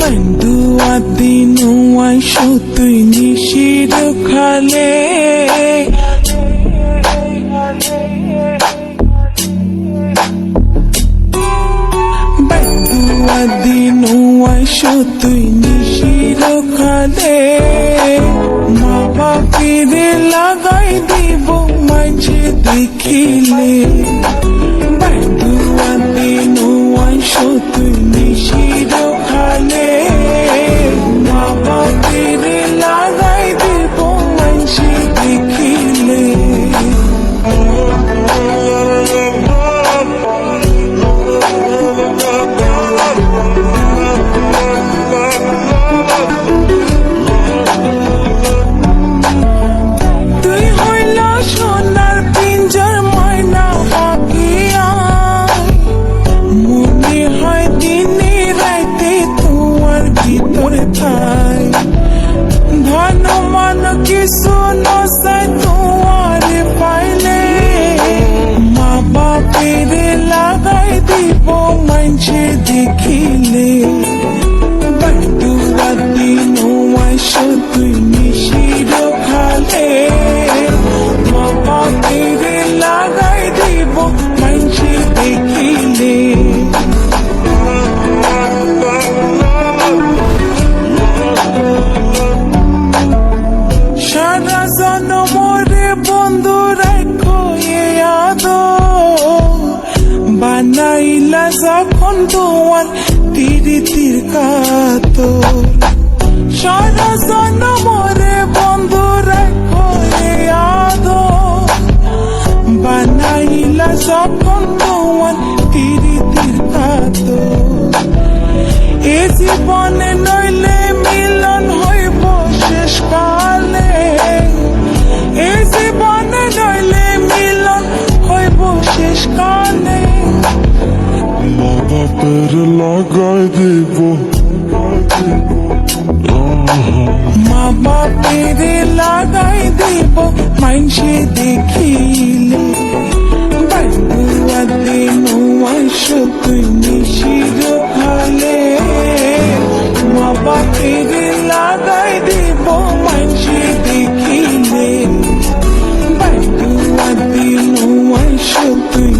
Banduwa dinuwa shutuy nishiru shutuy nishiru khale মা বাপিরে লাগাই দিব মাঝে দেখিলে মান কিছু নসাই তোমার পাইলে মা বাপের লাগাই দিব মাঝে দেখিলে বাটুয়া দিন তুই নিশির খালে মা বাপের লাগাই দিব মাঝে দেখিলে যখন তোমার তীর তীর কাতো সারা জনমরে বাপের লাগাই দিব মা বাপের লাগাই দিব মাইনসে দেখিলে বাড়ুয়া দিনুয়া সতুই নিশির খালে মা বাপের লাগাই দিব মাইনসে দেখিলে বাড়ুয়া দিনুয়া সতুই